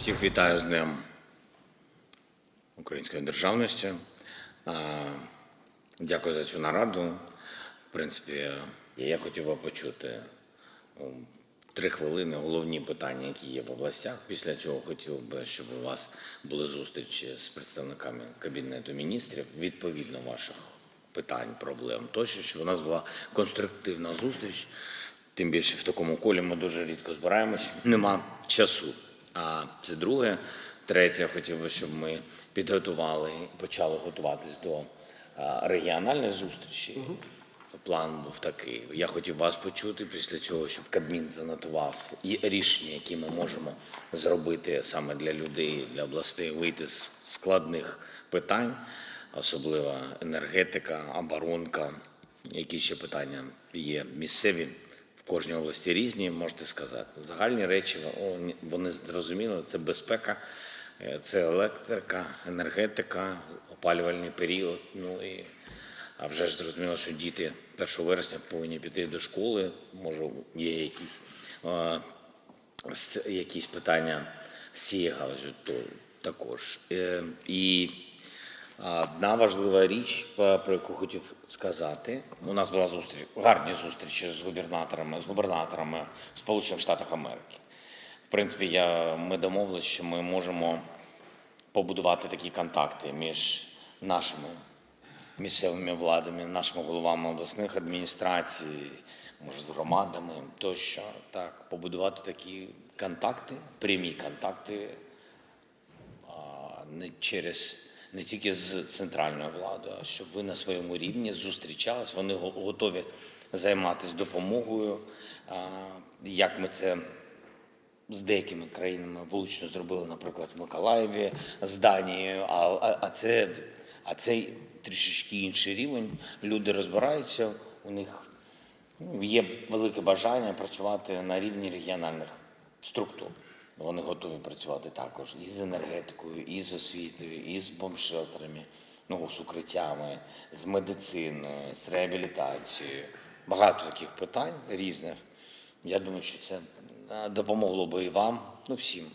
Всіх вітаю з Днем української державності. Дякую за цю нараду. В принципі, я хотів би почути три хвилини головні питання, які є в областях. Після цього хотів би, щоб у вас були зустрічі з представниками Кабінету міністрів відповідно ваших питань, проблем тощо, щоб у нас була конструктивна зустріч. Тим більше в такому колі ми дуже рідко збираємось. Нема часу. А це друге. Третє, я хотів би, щоб ми підготували, почали готуватись до а, регіональних зустрічей. План був такий. Я хотів вас почути після цього, щоб Кабмін занотував і рішення, які ми можемо зробити саме для людей, для областей, вийти з складних питань, особливо енергетика, оборонка. Які ще питання є місцеві в кожній області різні, можете сказати. Загальні речі вони зрозуміли. Це безпека, е, це електрика, енергетика, опалювальний період. Ну і а вже ж зрозуміло, що діти 1 вересня повинні піти до школи. Може, є якісь, якісь питання з цієї галузі, то також. Е, І Одна важлива річ, про яку хотів сказати. У нас була зустріч, гарні зустрічі з губернаторами, з губернаторами Сполучених Штатів Америки. В принципі, я, ми домовилися, що ми можемо побудувати такі контакти між нашими місцевими владами, нашими головами обласних адміністрацій, може, з громадами тощо. Так, побудувати такі контакти, прямі контакти не через не тільки з центральною владою, а щоб ви на своєму рівні зустрічались. Вони готові займатися допомогою. Як ми це з деякими країнами влучно зробили, наприклад, в Миколаєві з Данією, а, а, це а це трішечки інший рівень. Люди розбираються, у них Ну, Є велике бажання працювати на рівні регіональних структур. Вони готові працювати також і з енергетикою, і з освітою, і з бомшелтерами, ну, з укриттями, з медициною, з реабілітацією. Багато таких питань різних. Я думаю, що це е, допомогло би і вам, ну всім,